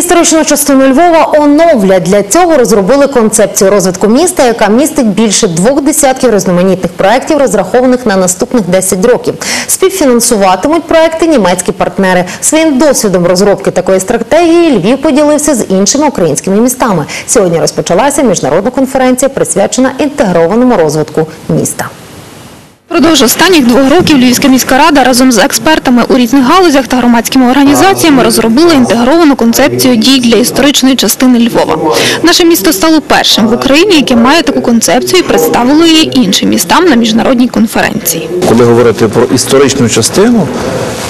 Історичну частину Львова оновлять. Для цього розробили концепцію розвитку міста, яка містить більше двох десятків різноманітних проєктів, розрахованих на наступних 10 років. Співфінансуватимуть проекти німецькі партнери. Своїм досвідом розробки такої стратегії Львів поділився з іншими українськими містами. Сьогодні розпочалася міжнародна конференція, присвячена інтегрованому розвитку міста. Продовж останніх двох років Львівська міська рада разом з експертами у різних галузях та громадськими організаціями розробила інтегровану концепцію дій для історичної частини Львова. Наше місто стало першим в Україні, яке має таку концепцію і представило її іншим містам на міжнародній конференції. Коли говорити про історичну частину,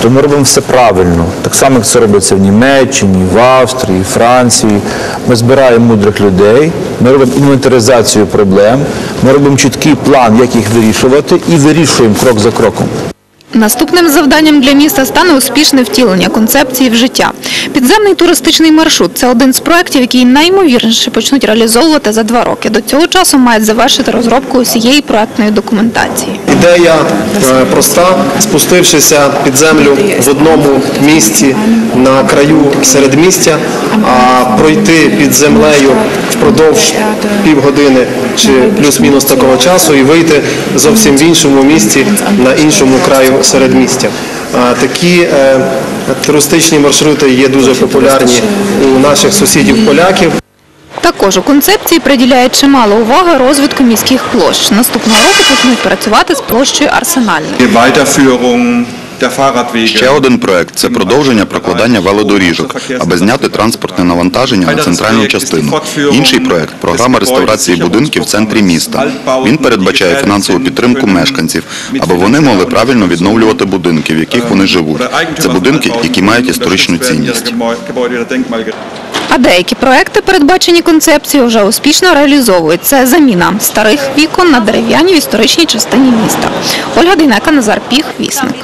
то ми робимо все правильно. Так само, як це робиться в Німеччині, в Австрії, Франції. Ми збираємо мудрих людей, ми робимо інвентаризацію проблем, ми робимо чіткий план, як їх вирішувати, і вирішуємо крок за кроком. Наступним завданням для міста стане успішне втілення концепції в життя. Підземний туристичний маршрут – це один з проєктів, який наймовірніше почнуть реалізовувати за два роки. До цього часу мають завершити розробку усієї проектної документації. Ідея е, проста, спустившися під землю в одному місці на краю середмістя, а пройти під землею впродовж півгодини чи плюс-мінус такого часу і вийти зовсім в іншому місці на іншому краю середмістя. Такі е, туристичні маршрути є дуже популярні у наших сусідів поляків. Також у концепції приділяють чимало уваги розвитку міських площ. Наступного року почнуть працювати з площею Арсенальною. Ще один проект це продовження прокладання велодоріжок, аби зняти транспортне навантаження на центральну частину. Інший проект програма реставрації будинків в центрі міста. Він передбачає фінансову підтримку мешканців, аби вони могли правильно відновлювати будинки, в яких вони живуть. Це будинки, які мають історичну цінність. А деякі проекти, передбачені концепцією, вже успішно реалізовують. Це заміна старих вікон на дерев'яні в історичній частині міста. Ольга Дейнека, Назар Піх, Вісник.